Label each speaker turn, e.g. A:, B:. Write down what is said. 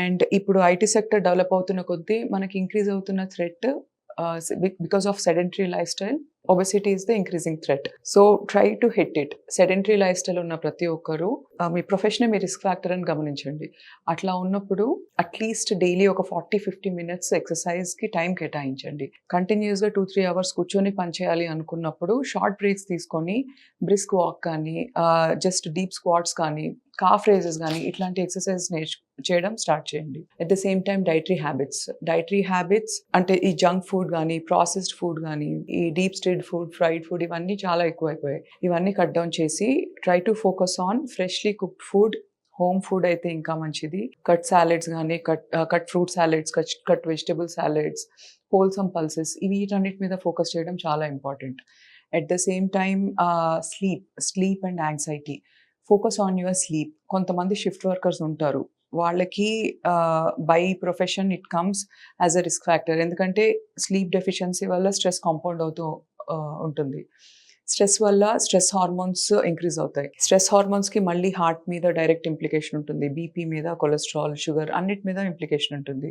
A: And ఇప్పుడు IT sector develop అవుతున్న కొద్దీ మనకి ఇంక్రీజ్ అవుతున్న threat because of sedentary lifestyle. Obesity is the increasing threat so try to hit it sedentary lifestyle ఉన్న ప్రతి ఒక్కరు మీ ప్రొఫెషన్ మీ రిస్క్ ఫ్యాక్టర్ అని గమనించండి. అట్లా ఉన్నప్పుడు అట్లీస్ట్ డైలీ ఒక ఫార్టీ ఫిఫ్టీ మినిట్స్ ఎక్సర్సైజ్కి టైం కేటాయించండి. కంటిన్యూస్గా టూ త్రీ అవర్స్ కూర్చొని పనిచేయాలి అనుకున్నప్పుడు షార్ట్ బ్రేక్స్ తీసుకొని బ్రిస్క్ వాక్ కానీ జస్ట్ డీప్ స్క్వాట్స్ కానీ కాఫ్ రేజెస్ కానీ ఇట్లాంటి ఎక్సర్సైజ్ నేర్చు చేయడం స్టార్ట్ చేయండి. At the same time dietary habits dietary habits అంటే ఈ జంక్ ఫుడ్ కానీ ప్రాసెస్డ్ ఫుడ్ కానీ ఈ deep stayed food fried food ఇవన్నీ చాలా ఎక్కువైపోయాయి. ఇవన్నీ కట్ డౌన్ చేసి try to focus on freshly cooked food home food అయితే ఇంకా మంచిది. కట్ సాలెడ్స్ కానీ cut cut fruit salads cut cut vegetable salads wholesome pulses ఇవి వీటన్నిటి మీద ఫోకస్ చేయడం చాలా important. At the same time sleep sleep and anxiety. Focus on your sleep. కొంతమంది షిఫ్ట్ వర్కర్స్ ఉంటారు. వాళ్ళకి by profession it comes as a risk factor. ఎందుకంటే sleep deficiency వల్ల స్ట్రెస్ కాంపౌండ్ అవుతూ ఉంటుంది. స్ట్రెస్ వల్ల స్ట్రెస్ హార్మోన్స్ ఇంక్రీజ్ అవుతాయి. Stress హార్మోన్స్కి మళ్ళీ హార్ట్ మీద డైరెక్ట్ ఇంప్లికేషన్ ఉంటుంది. బీపీ మీద కొలెస్ట్రాల్ షుగర్ అన్నిటి మీద ఇంప్లికేషన్ ఉంటుంది.